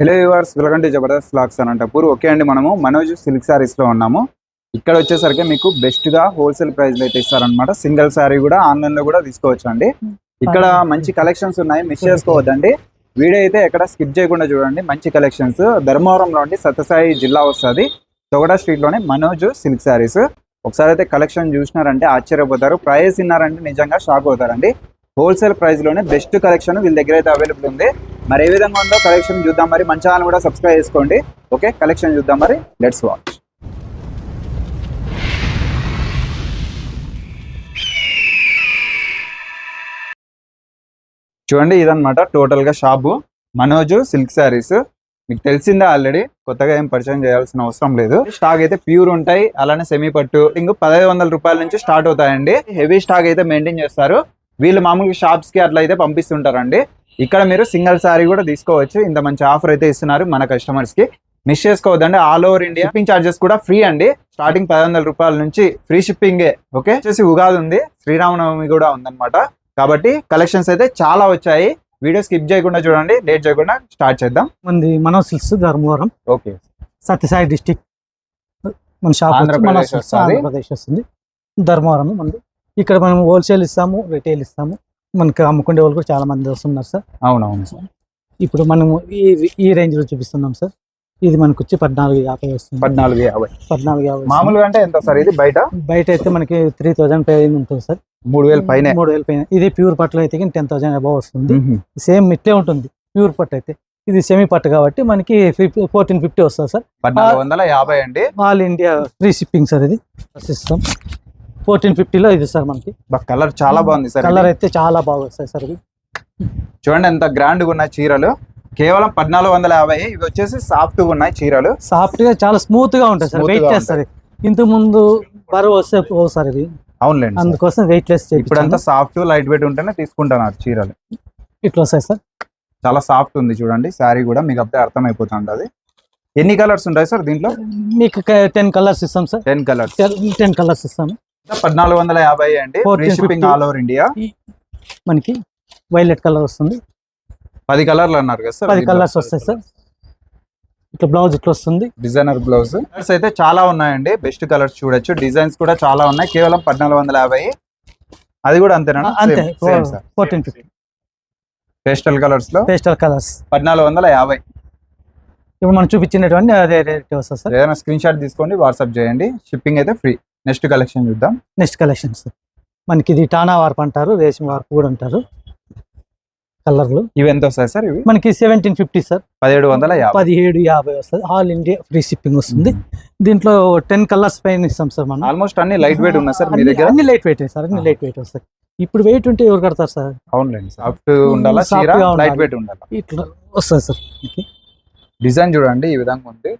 Hello viewers welcome to Jabardasth vlogs Anantapur okay అండి మనము. Manoj silk సారీస్లో ఉన్నాము. ఇక్కడ వచ్చేసరికి మీకు బెస్ట్గా హోల్సేల్ ప్రైస్లో అయితే ఇస్తారనమాట సింగిల్ సారీ కూడా ఆన్లైన్లో కూడా తీసుకోవచ్చు అండి ఇక్కడ మంచి కలెక్షన్స్ ఉన్నాయి. మిస్ చేసుకోవద్దండి. వీడియో అయితే ఎక్కడ స్కిప్ చేయకుండా చూడండి. మంచి కలెక్షన్స్ ధర్మవరంలో అండి సత్యసాయి జిల్లా వస్తుంది. తొగడ స్ట్రీట్లోనే మనోజ్ సిల్క్ సారీస్ ఒకసారి అయితే కలెక్షన్ చూసినారంటే ఆశ్చర్యపోతారు. ప్రైస్ విన్నారంటే నిజంగా షాక్ అవుతారండి. హోల్సేల్ ప్రైస్లోనే బెస్ట్ కలెక్షన్ వీళ్ళ దగ్గర అయితే అవైలబుల్ ఉంది. మరి ఏ విధంగా ఉందో కలెక్షన్ చూద్దాం. మరి మన ఛానల్ కూడా సబ్స్క్రైబ్ చేసుకోండి. ఓకే కలెక్షన్ చూద్దాం మరి. లెట్స్ వాచ్ చూడండి ఇదనమాట టోటల్గా షాపు. మనోజు సిల్క్ శారీస్. మీకు తెలిసిందే ఆల్రెడీ కొత్తగా ఏం పరిచయం చేయాల్సిన అవసరం లేదు. స్టాక్ అయితే ప్యూర్ ఉంటాయి. అలానే సెమీ పట్టు. ఇంక పదహైదు వందల రూపాయల నుంచి స్టార్ట్ అవుతాయండి. హెవీ స్టాక్ అయితే మెయింటైన్ చేస్తారు. వీళ్ళు మామూలుగా షాప్స్కి అట్లా అయితే పంపిస్తుంటారండి. ఇక్కడ మీరు సింగిల్ సారీ కూడా తీసుకోవచ్చు. ఇంత మంచి ఆఫర్ అయితే ఇస్తున్నారు మన కస్టమర్స్కి. మిస్ చేసుకోవద్దండి. All over India shipping charges కూడా ఫ్రీ అండి. స్టార్టింగ్ పది వందల రూపాయల నుంచి ఫ్రీ షిప్పింగే ఓకే? వచ్చేసి ఉగాది ఉంది. శ్రీరామనవమి కూడా ఉందన్నమాట. కాబట్టి కలెక్షన్స్ అయితే చాలా వచ్చాయి. వీడియో స్కిప్ చేయకుండా చూడండి. లేట్ చేయకుండా స్టార్ట్ చేద్దాం. మంది Mano silks Dharmavaram okay. Sathyasai district మన షాప్ వస్తుంది. ఆంధ్రప్రదేశ్ వస్తుంది. ధర్మవరం మంది ఇక్కడ మనం హోల్సేల్ ఇస్తాము రిటైల్ ఇస్తాము. మనకి అమ్ముకునే వాళ్ళు కూడా చాలా మంది వస్తున్నారు సార్. అవునవును సార్. ఇప్పుడు మనము ఈ ఈ రేంజ్లో చూపిస్తున్నాం సార్. ఇది మనకు వచ్చి పద్నాలుగు యాభై వస్తుంది. పద్నాలుగు యాభై. పద్నాలుగు యాభై. మామూలుగా అంటే ఎంత సార్ ఇది బయట? బయట అయితే మనకి త్రీ థౌజండ్ పై ఉంటుంది సార్. మూడు వేలు పైన. మూడు వేల పైన. ఇది ప్యూర్ పట్టులో అయితే టెన్ థౌసండ్ అబౌవ్ వస్తుంది. సేమ్ ఇట్లే ఉంటుంది. ప్యూర్ పట్టు అయితే. ఇది సెమీ పట్టు కాబట్టి మనకి ఫోర్టీన్ ఫిఫ్టీ వస్తుంది సార్. పద్నాలుగు వందల యాభై అండి. All India free shipping sir ఇది. సిస్టమ్ ఫోర్టీన్ ఫిఫ్టీలో ఇది సార్ మనకి. కలర్ చాలా బాగుంది సార్ కలర్ ఇది. అయితే చాలా బాగా వస్తాయి సార్ ఇవి. చూడండి ఎంత గ్రాండ్గా ఉన్నాయి చీరలు. కేవలం పద్నాలుగు వందల యాభై. ఇవి వచ్చేసి సాఫ్ట్గా ఉన్నాయి చీరలు. సాఫ్ట్గా చాలా స్మూత్గా ఉంటాయి సార్. వెయిట్గా లెస్ సార్ ఇంత ముందు బరువు వస్తే పోవు సార్ ఇది. అవునులేండి. అందుకోసం వెయిట్ లెస్ ఇప్పుడు అంతా సాఫ్ట్ లైట్ వెయిట్ ఉంటేనే తీసుకుంటున్నారు చీరలు. ఇట్లా వస్తాయి సార్. చాలా సాఫ్ట్ ఉంది చూడండి. శారీ కూడా మీకు అప్పుడే అర్థమైపోతుంటది. ఎన్ని కలర్స్ ఉంటాయి సార్ దీంట్లో? మీకు టెన్ కలర్స్ ఇస్తాం sir. Ten colours ten colours ఇస్తాము పద్నాలుగు వందల యాభై అండి. Free 1450. Shipping all over India మనకి వైలెట్ కలర్ వస్తుంది. పది కలర్లు అన్నారు కదా సార్ పది కలర్స్ వస్తాయి సార్ ఇట్లా బ్లౌజ్ ఇట్లా వస్తుంది. డిజైనర్ బ్లౌజ్ కలర్స్ అయితే చాలా ఉన్నాయండి. బెస్ట్ కలర్స్ చూడొచ్చు. డిజైన్స్ కూడా చాలా ఉన్నాయి. కేవలం పద్నాలుగు వందల యాభై. అది కూడా అంతేనా? అంతే. ఫోర్టీన్ ఫిఫ్టీ పేస్టల్ కలర్స్లో? పేస్టల్ కలర్స్ పద్నాలుగు వందల యాభై. ఇప్పుడు మనం చూపించినటువంటి అదే రేట్ వస్తుంది సార్ ఏదైనా స్క్రీన్ షాట్ తీసుకోండి వాట్సాప్ చేయండి. షిప్పింగ్ అయితే ఫ్రీ నెక్స్ట్ కలెక్షన్ చూద్దాం. Next collections. మనకి ఇది టానా వార్ప్ అంటారు రేషం వార్ప్ కూడా అంటారు. కలర్లు. ఇవి ఎంత వస్తాయి సార్ ఇవి? మనకి సెవెంటీన్ ఫిఫ్టీ సార్. పదిహేడు వందల పదిహేడు యాభై వస్తుంది. ఆల్ ఇండియా ఫ్రీ షిప్పింగ్ వస్తుంది. దీంట్లో టెన్ కలర్స్ పైన ఇస్తాం సార్ మనం. ఆల్మోస్ట్ అన్ని లైట్ వెయిట్ ఉన్నాయి సార్ మీ దగ్గర? అన్ని లైట్ వెయిట్ సార్ అన్ని. లైట్ వెయిట్ వస్తాయి. ఇప్పుడు వెయిట్ ఉంటే ఎవరు కడతారు సార్? అవునులేండి సాఫ్ట్ ఉండాలా? చీర. లైట్ వెయిట్ ఉండాలి? ఇట్లా వస్తుంది సార్. డిజైన్ చూడండి ఈ విధంగా ఉంది.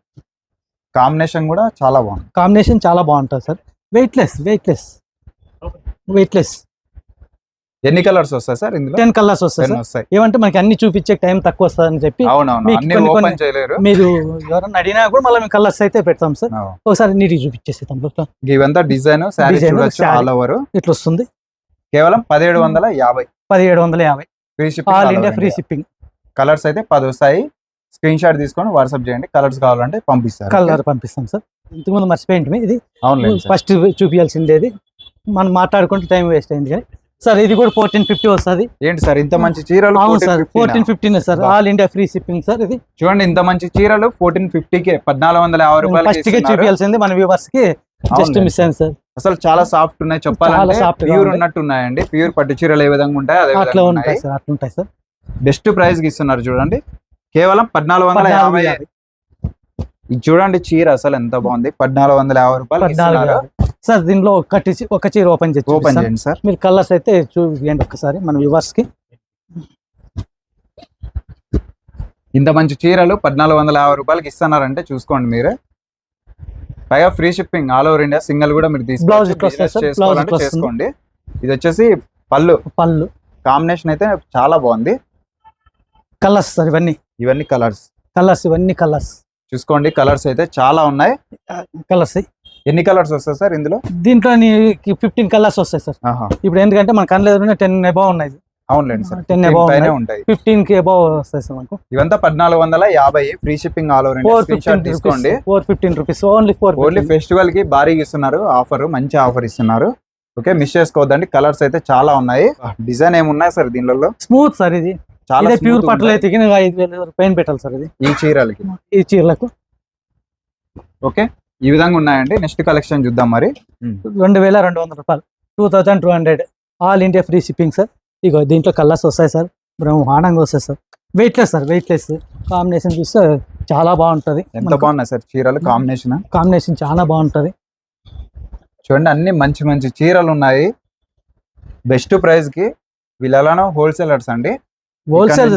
కాంబినేషన్ కూడా చాలా బాగుంది. కాంబినేషన్ చాలా బాగుంటుంది sir. Weight less weight less weight less ఎన్ని కలర్స్ వస్తాయి సార్ ఇందులో? టెన్ కలర్స్ వస్తాయి ఏమంటే మనకి అన్ని చూపించే టైం తక్కువ చెప్పి ఓపెన్ కొన్ని- చేయలేరు. మీరు ఎవరన్నా అడిగినా కూడా మళ్ళీ మేము కలర్స్ అయితే పెడతాం సార్. ఒకసారి నీటికి చూపించేస్తాం ఇట్లా ఇవంతా డిజైన్. ఆల్ ఓవర్ ఇట్లా వస్తుంది కేవలం పదిహేడు వందల యాభై. పదిహేడు వందల యాభై. Free all India free shipping shipping colours అయితే పది వస్తాయి. స్క్రీన్ షాట్ తీసుకొని వాట్సాప్ చేయండి. కలర్స్ కావాలంటే పంపిస్తారు. కలర్ పంపిస్తాం సార్. ఇంతకుముందు మర్చిపోయింది ఇది ఫస్ట్ చూపించాల్సిండేది మనం మాట్లాడుకుంటే టైం వేస్ట్ అయింది కానీ. సార్ ఇది కూడా ఫోర్టీన్ ఫిఫ్టీ వస్తుంది. ఏంటి సార్ ఇంత మంచి చీరలు అవును sir 1450 fourteen fifteen sir. All India free shipping sir ఇది. చూడండి ఇంత మంచి చీరలు ఫోర్టీన్ ఫిఫ్టీ కే పద్నాలుగు వందల యాభై రూపాయలు ఫస్ట్గా చూపించాల్సింది మన వ్యూవర్స్కి జస్ట్ మిస్ అయింది సార్. అసలు చాలా సాఫ్ట్ ఉన్నాయి. చెప్పాలంటే గా ప్యూర్. ఉన్నట్టు ఉన్నాయండి ప్యూర్ పట్టు చీరలు ఏ విధంగా ఉంటాయి అదే అట్లా ఉంటాయి సార్ అట్లా ఉంటాయి సార్. బెస్ట్ ప్రైస్కి ఇస్తున్నారు చూడండి. కేవలం పద్నాలుగు వందల యాభై. ఇది చూడండి చీర అసలు ఎంత బాగుంది. పద్నాలుగు వందల యాభై రూపాయలు. సార్ దీనిలో ఒకటి ఒక చీర ఓపెన్ చేసి ఓపెన్. చేయండి సార్. మీరు కలర్స్ అయితే చూపించండి ఒక్కసారి మన వ్యూవర్స్కి ఇంత మంచి చీరలు పద్నాలుగు వందల యాభై రూపాయలకి ఇస్తున్నారంటే చూసుకోండి మీరే. పైగా free shipping all over India single కూడా మీరు. చేసుకోండి. ఇది వచ్చేసి పళ్ళు. పళ్ళు. కాంబినేషన్ అయితే చాలా బాగుంది. కలర్స్ సార్ ఇవన్నీ. ఇవన్నీ కలర్స్. కలర్స్ ఇవన్నీ కలర్స్. చూసుకోండి కలర్స్ అయితే చాలా ఉన్నాయి. కలర్స్. ఎన్ని కలర్స్ వస్తాయి సార్ ఇందులో? దీంట్లో ఫిఫ్టీన్ కలర్స్ వస్తాయి సార్. ఇప్పుడు ఎందుకంటే మన కళ్ళ టెన్ అబౌవ్ ఉన్నాయి. అవునులేండి సార్. 10 above పైనే ఉన్నాయి. ఉంటాయి. ఫిఫ్టీన్కి అబౌవ్ వస్తాయి సార్ మనకు ఇవంతా పద్నాలుగు వందల యాభై free shipping all over four shot తీసుకోండి. Four fifteen rupees only four only ఫెస్టివల్కి భారీగా ఇస్తున్నారు ఆఫర్ మంచి ఆఫర్ ఇస్తున్నారు. ఓకే మిస్ చేసుకోవద్దండి కలర్స్ అయితే చాలా ఉన్నాయి. డిజైన్ ఏమున్నాయి సార్ దీనిలో స్మూత్ సార్ ఇది. చాలా ఇదే ప్యూర్ పట్టలు. అయితే ఐదు వేలు పైన పెట్టాలి సార్ ఇది. ఈ చీరలకి. ఈ చీరలకు. ఓకే. ఈ విధంగా ఉన్నాయండి. నెక్స్ట్ కలెక్షన్ చూద్దాం మరి. రెండు వేల రెండు వందల రూపాయలు. Two thousand two hundred. All India free shipping sir. ఇగో దీంట్లో కలర్స్ వస్తాయి సార్. బ్రహ్మాండంగా వస్తాయి sir. Weightless sir weightless combination చూస్తే చాలా బాగుంటది. ఎంత బాగున్నాయి సార్ చీరలు? కాంబినేషన్ కాంబినేషన్ చాలా బాగుంటది. చూడండి అన్ని మంచి మంచి చీరలు ఉన్నాయి. బెస్ట్ ప్రైస్కి వీళ్ళు ఎలానో హోల్సేలర్స్ అండి. హోల్సేల్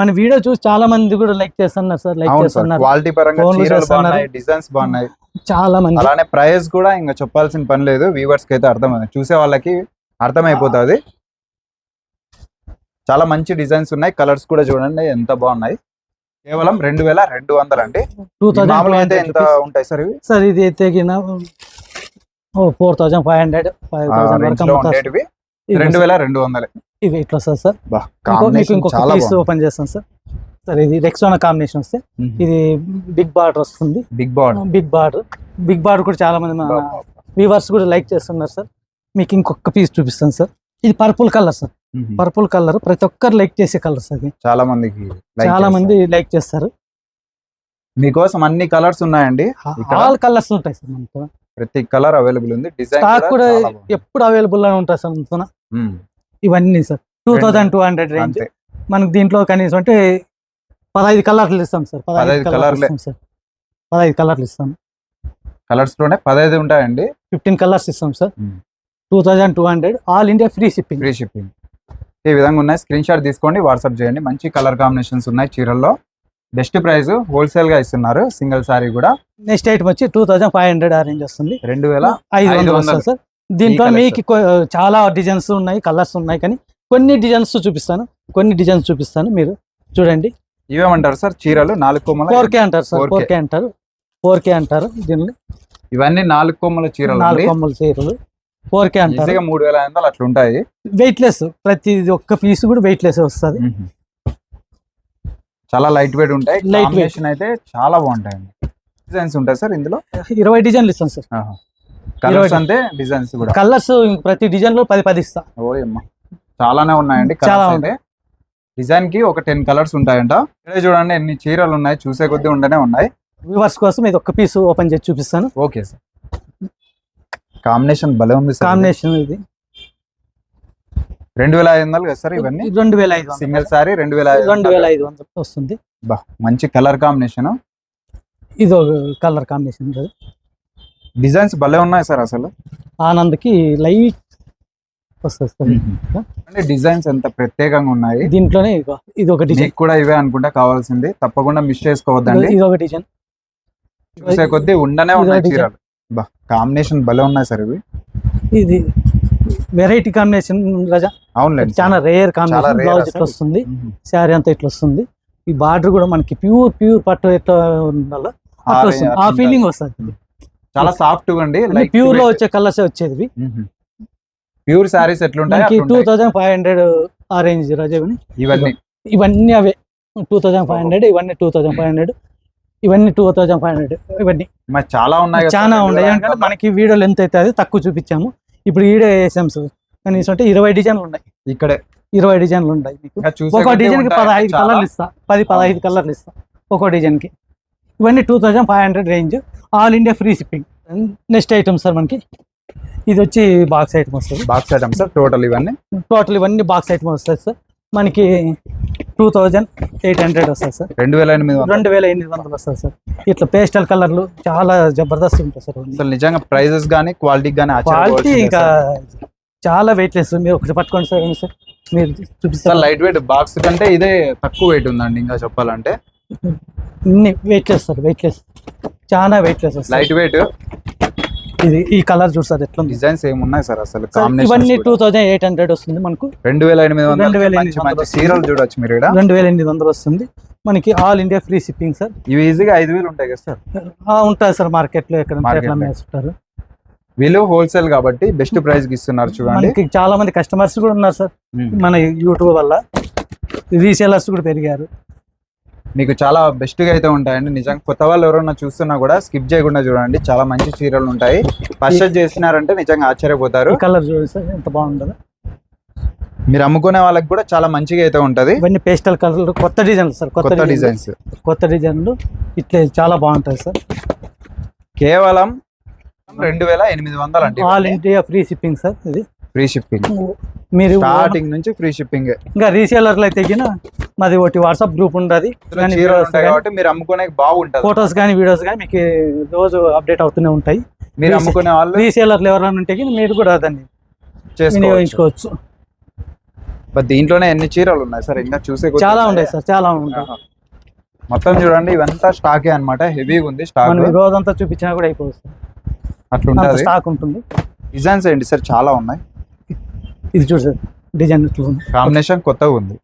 మన వీడియో చూసి చాలా మంది కూడా లైక్ చేస్తున్నారు సార్ లైక్ చేస్తున్నారు. క్వాలిటీ పరంగా చీరలు. బాగున్నాయి డిజైన్స్ బాగున్నాయి. చాలా మంది. అలానే ప్రైస్ కూడా ఇంకా చెప్పాల్సిన పని లేదు. వ్యూవర్స్కి అయితే అర్థమైంది. చూసే వాళ్ళకి అర్థమైపోతుంది. చాలా మంచి డిజైన్స్ ఉన్నాయి. కలర్స్ కూడా చూడండి ఎంత బాగున్నాయి. కేవలం రెండు వేల రెండు వందలు అండి. టూ మామూలుగా అయితే ఎంత థౌసండ్ ఉంటాయి సార్ ఇవి? సార్ ఇది అయితే four thousand five hundred five thousand రెండు. వేల రెండు వందలే. ఇది ఇట్లా వస్తుంది సార్? ఇంకొక పీస్ ఓపెన్ చేస్తాం సార్. సార్ ఇది రెక్సోనా కాంబినేషన్ వస్తే ఇది బిగ్ బార్డర్ వస్తుంది. Big bad big border. Big border కూడా చాలా మంది వ్యూవర్స్ కూడా లైక్ చేస్తున్నారు సార్. మీకు ఇంకొక పీస్ చూపిస్తాను సార్. ఇది purple colour sir. Purple colour ప్రతి ఒక్కరు లైక్ చేసే కలర్ సార్ చాలా మందికి చాలా. మంది లైక్ చేస్తారు. మీకోసం అన్ని కలర్స్ ఉన్నాయండి. ఆల్ కలర్స్ ఉంటాయి సార్ మనకు. ప్రతి కలర్ అవైలబుల్ ఉంది. డిజైన్ స్టాక్ కూడా ఎప్పుడు అవైలబుల్గా ఉంటాయి సార్. ఇవన్నీ sir. Two thousand two hundred range మనకి దీంట్లో కనీసం అంటే పదహైదు కలర్లు ఇస్తాం సార్. పదహైదు కలర్లు. ఇస్తాం సార్. పదహైదు కలర్లు ఇస్తాం. కలర్స్లోనే పదహైదు ఉంటాయండి. ఫిఫ్టీన్ కలర్స్ ఇస్తాం sir. Two thousand two hundred all India free shipping free shipping ఈ విధంగా ఉన్నాయి. స్క్రీన్ షాట్ తీసుకోండి వాట్సాప్ చేయండి. మంచి కలర్ కాంబినేషన్స్ ఉన్నాయి చీరల్లో. బెస్ట్ ప్రైస్ హోల్సేల్గా ఇస్తున్నారు. సింగిల్ సారీ కూడా. నెక్స్ట్ ఐటమ్ వచ్చి టూ థౌజండ్ ఫైవ్ హండ్రెడ్ ఆ రేంజ్ వస్తుంది. రెండు వేల ఐదు వందలు సార్. దీంట్లో. మీకు చాలా డిజైన్స్ ఉన్నాయి కలర్స్ ఉన్నాయి కానీ కొన్ని డిజైన్స్ చూపిస్తాను కొన్ని డిజైన్స్ చూపిస్తాను మీరు చూడండి. ఇవేమంటారు సార్? చీరలు నాలుగు కొమ్మల ఫోర్ కే అంటారు సార్ 4K. ఫోర్ కే అంటారు ఫోర్ కే అంటారు దీన్ని. ఇవన్నీ నాలుగు కొమ్మల చీరలు నాలుగు కొమ్మల చీరలు ఫోర్ కే అంటారు. మూడు వేల ఐదు వందలు అట్లా ఉంటాయి. వెయిట్లెస్ ప్రతి ఒక్క పీస్ కూడా వెయిట్లెస్ వస్తుంది. చాలా లైట్ వెయిట్ ఉంటాయి. కాంబినేషన్ అయితే చాలా బాగుంటాయండి. డిజైన్స్ ఉంటాయి సార్ ఇందులో? ఇరవై డిజైన్లు ఇస్తాం సార్. కలర్స్. అంతే డిజైన్స్ కూడా. కలర్స్ ప్రతి డిజైన్లో పది పది ఇస్తా. ఓయమ్మ చాలానే ఉన్నాయండి చాలా అయితే. డిజైన్కి ఒక టెన్ కలర్స్ ఉంటాయంట. ఇక్కడే చూడండి ఎన్ని చీరలు ఉన్నాయి చూసే కొద్దీ ఉండనే ఉన్నాయి. వ్యూవర్స్ కోసం ఇది ఒక్క పీస్ ఓపెన్ చేసి చూపిస్తాను. Okay sir. కాంబినేషన్ భలే ఉంది కాంబినేషన్ ఇది. రెండు వేల ఐదు వందలు కదా సార్ ఇవన్నీ? రెండు వేల ఐదు సింగిల్ సారీ రెండు వేల ఐదు రెండు వేల ఐదు వందలు వస్తుంది. బా మంచి కలర్ కాంబినేషన్ ఇది ఒక కలర్ కాంబినేషన్. డిజైన్స్ భలే ఉన్నాయి సార్ అసలు. ఆనంద్కి లైట్ వస్తుంది. అంటే డిజైన్స్ ఎంత ప్రత్యేకంగా ఉన్నాయి? దీంట్లోనే ఇది ఒక డిజైన్. కూడా ఇవే అనుకుంటా కావాల్సింది. తప్పకుండా మిస్ చేసుకోవద్దండి. ఇది ఒక డిజైన్. చూసే కొద్దీ ఉండనే ఉన్నాయి చీరలు. బా కాంబినేషన్ భలే ఉన్నాయి సార్ ఇవి. ఇది వెరైటీ కాంబినేషన్ రజా. అవునులేండి చాలా రేర్ కాంబినేషన్ బ్లౌజ్. ఇట్లా వస్తుంది. శారీ అంతా ఇట్లా వస్తుంది ఈ బార్డర్ కూడా మనకి ప్యూర్ ప్యూర్ పట్టు ఎట్లా ఉండాలో ఆ అట్లా రే- వస్తుంది ఆ అట్లా ఫీలింగ్ వస్తుంది. చాలా సాఫ్ట్ అండి ప్యూర్లో వచ్చే కలర్స్ వచ్చేది. ప్యూర్ సారీస్ ఎట్లుంటాయి టూ. థౌజండ్ ఫైవ్ హండ్రెడ్ ఆ రేంజ్ రజాని ఇవన్నీ. ఇవన్నీ అవే. టూ థౌజండ్ ఫైవ్ హండ్రెడ్ ఇవన్నీ టూ థౌజండ్ ఫైవ్ హండ్రెడ్ ఇవన్నీ టూ థౌజండ్ ఫైవ్ హండ్రెడ్ ఇవన్నీ. చాలా ఉన్నాయి చాలా ఉన్నాయి. ఎందుకంటే వేల మనకి వీడియోలు ఎంత అయితే అది తక్కువ చూపించాము. ఇప్పుడు ఈడే వేసాం సార్. కనీసం అంటే ఇరవై డిజైన్లు ఉన్నాయి. ఇక్కడే. ఇరవై డిజైన్లు ఉన్నాయి మీకు. ఒక డిజైన్కి పదహైదు. కలర్లు ఇస్తా. పది పదహైదు కలర్లు ఇస్తా. ఒక్కో డిజైన్కి ఇవన్నీ two thousand five hundred range all India free shipping next item sir మనకి. ఇది వచ్చి బాక్స్ ఐటమ్ వస్తుంది. బాక్స్ ఐటమ్స్ సార్ టోటల్ ఇవన్నీ? టోటల్ ఇవన్నీ బాక్స్ ఐటమ్ వస్తుంది సార్ మనకి టూ థౌజండ్ ఎయిట్ హండ్రెడ్ వస్తుంది సార్ రెండు వేల ఎనిమిది వందలు. రెండు వేల ఎనిమిది వందలు వస్తుంది సార్ ఇట్లా పేస్టల్ కలర్లు చాలా జబర్దస్త్ ఉంటాయి సార్ అసలు నిజంగా ప్రైజెస్ గానీ క్వాలిటీ గానీ క్వాలిటీ ఇంకా చాలా వెయిట్లెస్ మీరు ఒకటి పట్టుకోండి సార్ సార్ మీరు చూపిస్తారు లైట్ వెయిట్ బాక్స్ కంటే ఇదే తక్కువ వెయిట్ ఉందండి ఇంకా చెప్పాలంటే. వెయిట్లెస్ సార్ వెయిట్లెస్ చాలా వెయిట్లెస్ వస్తుంది లైట్ వెయిట్ ఇది ఈ కలర్ చూడు సార్ ఎట్లా డిజైన్స్ ఏమున్నాయి సార్ అసలు? ఇవన్నీ టూ థౌజండ్ ఎయిట్ హండ్రెడ్ వస్తుంది మనకు. రెండు వేల ఎనిమిది వందలు 2800 మంచి మంచి సీరలు చూడొచ్చు మీరు ఇక్కడ. రెండు వేల ఎనిమిది వందలు వస్తుంది. మనకి all India free shipping sir. ఇవి ఈజీగా ఐదు వేలు ఉంటాయి కదా సార్. ఆ, ఉంటుంది సార్ మార్కెట్లో ఎక్కడ ఉంటే Market ఎట్లా లో. అమ్మేస్తుంటారు వీళ్ళు హోల్సేల్ కాబట్టి బెస్ట్ ప్రైస్కి ఇస్తున్నారు చూడండి. మనకి చాలా మంది కస్టమర్స్ కూడా ఉన్నారు సార్. ఉమ్. మన యూట్యూబ్ వల్ల. రీసేలర్స్ కూడా పెరిగారు. మీకు చాలా బెస్ట్గా అయితే ఉంటాయండి. నిజంగా కొత్త వాళ్ళు ఎవరైనా చూస్తున్నా కూడా స్కిప్ చేయకుండా చూడండి. చాలా మంచి చీరలు ఉంటాయి. పర్చేస్ చేసినారంటే నిజంగా ఆశ్చర్యపోతారు. కలర్ సార్ ఎంత బాగుంటుందో. మీరు అమ్ముకునే వాళ్ళకి కూడా చాలా మంచిగా అయితే ఉంటది. ఇవన్నీ పేస్టల్ కలర్ కొత్త డిజైన్లు సార్ కొత్త కొత్త డిజైన్ డిజైన్స్ కొత్త డిజైన్లు ఇట్లా చాలా బాగుంటాయి సార్. కేవలం రెండు వేల ఎనిమిది వందలు అంటే all India free shipping sir ఇది. ఫ్రీ షిప్పింగ్ మీరు స్టార్టింగ్ నుంచి ఫ్రీ షిప్పింగ్ ఇంకా రీసేలర్లు అయితే మాది ఒకటి వాట్సాప్ గ్రూప్ ఉండదు కాబట్టి మీరు అమ్ముకునే బాగుంటది. ఫొటోస్ కానీ వీడియోస్ కానీ మీకు రోజు అప్డేట్ అవుతూనే ఉంటాయి. మీరు అమ్ముకునే వాళ్ళు రీసేలర్లు ఎవరైనా ఉంటే మీరు కూడా దాన్ని చేసుకోవచ్చు. వినియోగించుకోవచ్చు. బట్ దీంట్లోనే ఎన్ని చీరలు ఉన్నాయి సార్? ఇంకా చూసే చాలా ఉన్నాయి. సార్ చాలా ఉంటాయి. మొత్తం చూడండి ఇవంతా స్టాకే అన్నమాట. హెవీగా ఉంది స్టాక్ రోజంతా చూపించినా కూడా అయిపోతుంది సార్. అట్లా స్టాక్ ఉంటుంది. డిజైన్స్ ఏంటి సార్? చాలా ఉన్నాయి. ఇది చూడు సార్ డిజైన్ కాంబినేషన్ కొత్తగా ఉంది.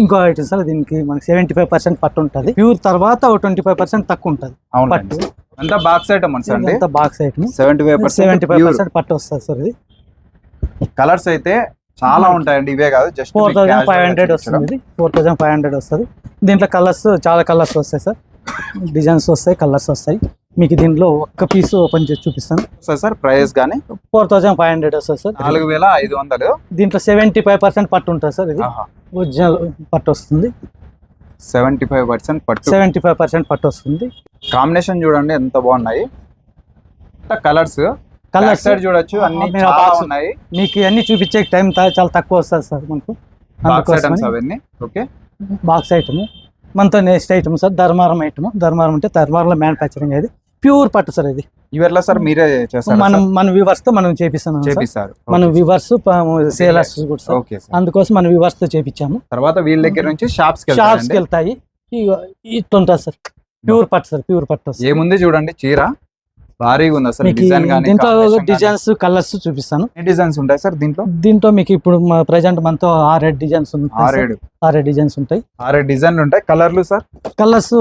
ఇంకో ఐటమ్ సార్ దీనికి మనకి సెవెంటీ ఫైవ్ పర్సెంట్ పట్టు ఉంటుంది. ప్యూర్ తర్వాత ఒక ట్వంటీ ఫైవ్ పర్సెంట్ తక్కువ ఉంటుంది. పట్టు. అంతా బాక్స్ ఐటమ్స్ అండి అంతా box item seventy five seventy five percent పట్టు వస్తుంది సార్ ఇది. కలర్స్ అయితే చాలా ఉంటాయండి ఇవే కాదు just four thousand five hundred వస్తుంది. ఫోర్ థౌసండ్ ఫైవ్ హండ్రెడ్ వస్తుంది. దీంట్లో కలర్స్ చాలా కలర్స్ వస్తాయి సార్. డిజైన్స్ వస్తాయి కలర్స్ వస్తాయి. మీకు దీంట్లో ఒక్క పీస్ ఓపెన్ చేసి చూపిస్తాను. సార్ ప్రైస్ కానీ ఫోర్ థౌసండ్ ఫైవ్ హండ్రెడ్ వస్తుంది సార్. నాలుగు వేల ఐదు వందలు. దీంట్లో సెవెంటీ ఫైవ్ పర్సెంట్ పట్టు ఉంటుంది సార్ ఇది. ఒరిజినల్ పట్టు వస్తుంది. సెవెంటీ ఫైవ్ పర్సెంట్ పట్టు. సెవెంటీ ఫైవ్ పర్సెంట్ పట్టు వస్తుంది. కాంబినేషన్ చూడండి ఎంత బాగున్నాయి. కలర్స్. కలర్స్ సైడ్ చూడొచ్చు అన్ని ఉన్నాయి. మీకు ఇవన్నీ చూపించే టైం చాలా తక్కువ వస్తుంది సార్ మనకు. అవన్నీ ఓకే. బాక్స్ ఐటమ్ మనతో next item sir Dharmaram item Dharmaram అంటే ధర్మారంలో మ్యానుఫ్యాక్చరింగ్ అది. ప్యూర్ పట్టు సార్ ఇది. సార్ మీరే చేస్తారు మనం మన వ్యూవర్స్తో మనం చేపిస్తున్నాం సార్. చేపిస్తారు. మన వ్యూవర్స్ సేలర్స్ కూడా అందుకోసం మన వ్యూవర్స్తో చేపించాము తర్వాత వీళ్ళ దగ్గర నుంచి షాప్స్కి షాప్స్కి. వెళ్తాయి. ఇగో ఇట్లా ఉంటుంది సార్. ప్యూర్ పట్టు సార్ ప్యూర్ పట్టు. ఏముంది చూడండి చీర. భారీగా ఉంది అసలు డిజైన్ దీంట్లో డిజైన్స్ కలర్స్ చూపిస్తాను. డిజైన్స్ ఉంటాయి సార్ దీంట్లో? దీంట్లో మీకు ఇప్పుడు ప్రజెంట్ మనతో ఆరేడు డిజైన్స్. ఆరేడు. ఆరేడు డిజైన్స్ ఉంటాయి. ఆరేడు డిజైన్లు ఉంటాయి. కలర్లు సార్? కలర్స్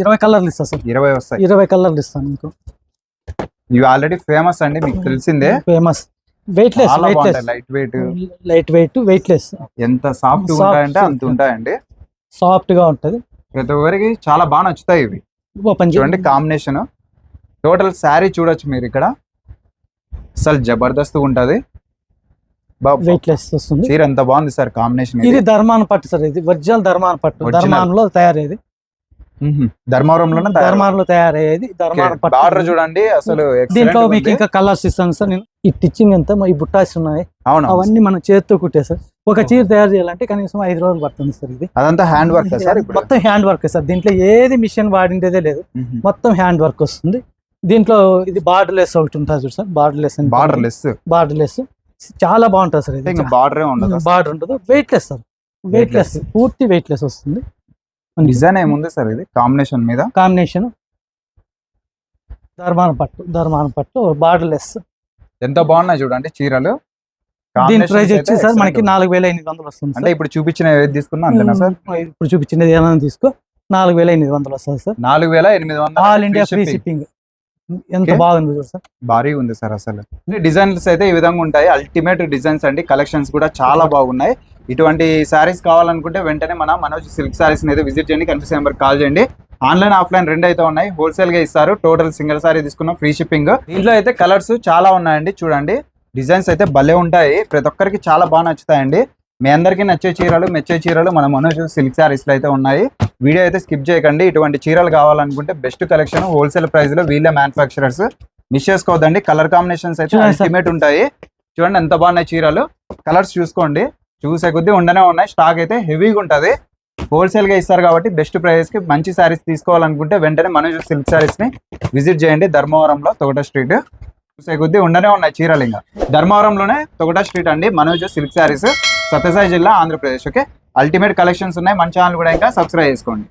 ఇరవై కలర్లు ఇస్తా సార్. ఇరవై వస్తాయి. ఇరవై కలర్లు ఇస్తాను మీకు. ఇవి ఆల్రెడీ ఫేమస్ అండి మీకు తెలిసిందే. Famous weight less light weight light weight weight less ఎంత సాఫ్ట్ ఉంటాయంటే అంత. ఉంటాయండి. సాఫ్ట్గా ఉంటది. ప్రతి ఒక్కరికి చాలా బాగా నచ్చుతాయి ఇవి. చూడండి కాంబినేషన్ టోటల్ శారీ చూడొచ్చు మీరు ఇక్కడ. అసలు జబర్దస్త్ ఉంటది. వస్తుంది. చీర ఎంత బాగుంది సార్ కాంబినేషన్ ఇది ధర్మాన పట్టు సార్ ఇది ఒరిజినల్ ధర్మాన పట్టు. ధర్మానంలో తయారయ్యేది. ధర్మవరంలోనే ధర్మానంలో తయారయ్యేది. ధర్మాన పట్టు. బార్డర్ చూడండి అసలు దీంట్లో. మీకు ఇంకా కలర్స్ ఇస్తాను సార్. నేను ఈ టిచ్చింగ్ అంతా ఈ బుట్టాస్ ఉన్నాయి. అవును. అవన్నీ మనం చేతితో కుట్టే సార్. ఒక చీర తయారు చేయాలంటే కనీసం ఐదు రోజులు పడుతుంది సార్ ఇది. అదంతా హ్యాండ్ వర్క్ సార్ మొత్తం హ్యాండ్ వర్క్ సార్. దీంట్లో ఏది మిషన్ వాడిండేదే లేదు. మొత్తం హ్యాండ్ వర్క్ వస్తుంది. దీంట్లో ఇది బార్డర్ లెస్ ఒకటి ఉంటుంది చూడు sir? Border less border less border less చాలా బాగుంటుంది సార్ ఇది. బార్డర్ ఉండదు బార్డర్ ఉంటుంది weight less sir. Weight less పూర్తి వెయిట్ లెస్ వస్తుంది డిజైన్ ఏముంది సార్ ఇది? కాంబినేషన్ మీద? కాంబినేషన్ ధర్మాన పట్టు. ధర్మాన పట్టు. బార్డర్ లెస్ ఎంత బాగున్నాయి చూడండి చీరలు. దీని ప్రైస్ వచ్చి సార్ మనకి. నాలుగు వేల ఎనిమిది వందలు వస్తుంది అంటే ఇప్పుడు చూపించిన తీసుకున్నా అంతేనా సార్ సార్? ఇప్పుడు చూపించినది ఏమైనా తీసుకో. నాలుగు వేల ఎనిమిది వందలు వస్తుంది సార్. నాలుగు వేల ఎనిమిది వందల ఆల్ ఇండియా ఫ్రీ షిప్పింగ్ ఎంత. బాగుంది చూడు సార్. భారీ ఉంది సార్ అసలు. డిజైన్స్ అయితే ఈ విధంగా ఉంటాయి. అల్టిమేట్ డిజైన్స్ అండి. కలెక్షన్స్ కూడా చాలా బాగున్నాయి. ఇటువంటి శారీస్ కావాలనుకుంటే వెంటనే మన మనోజ్ సిల్క్ శారీస్ అయితే విజిట్ చేయండి. కనిపిస్తే నెంబర్ కాల్ చేయండి. ఆన్లైన్ ఆఫ్లైన్ రెండు అయితే ఉన్నాయి. హోల్సేల్గా ఇస్తారు. టోటల్ సింగిల్ సారీ తీసుకున్నాం. ఫ్రీ షిప్పింగ్ దీంట్లో అయితే కలర్స్ చాలా ఉన్నాయండి. చూడండి. డిజైన్స్ అయితే భలే ఉంటాయి. ప్రతి ఒక్కరికి చాలా బాగా నచ్చుతాయండి. మీ అందరికీ నచ్చే చీరలు మెచ్చే చీరలు మన మనోజ్ సిల్క్ శారీస్లో అయితే ఉన్నాయి. వీడియో అయితే స్కిప్ చేయకండి. ఇటువంటి చీరలు కావాలనుకుంటే బెస్ట్ కలెక్షన్ హోల్సేల్ ప్రైస్లో వీళ్ళే మ్యానుఫాక్చరర్స్ మిస్ చేసుకోవద్దండి. కలర్ కాంబినేషన్స్ అయితే. అల్టిమేట్ ఉంటాయి. చూడండి ఎంత బాగున్నాయి చీరలు. కలర్స్ చూసుకోండి. చూసే కొద్దీ ఉండనే ఉన్నాయి. స్టాక్ అయితే హెవీగా ఉంటుంది. హోల్సేల్గా ఇస్తారు కాబట్టి బెస్ట్ ప్రైస్కి మంచి శారీస్ తీసుకోవాలనుకుంటే వెంటనే మనోజ్ సిల్క్ శారీస్ని విజిట్ చేయండి. ధర్మవరంలో తొగట స్ట్రీట్ చూసే కొద్దీ ఉండనే ఉన్నాయి చీరలు ఇంకా. ధర్మవరంలోనే తొగట స్ట్రీట్ అండి. మనోజ్ సిల్క్ శారీస్. సత్యసాయి జిల్లా ఆంధ్రప్రదేశ్ ఓకే? అల్టిమేట్ కలెక్షన్స్ ఉన్నాయి. మన ఛానల్ కూడా ఇంకా సబ్స్క్రైబ్ చేసుకోండి.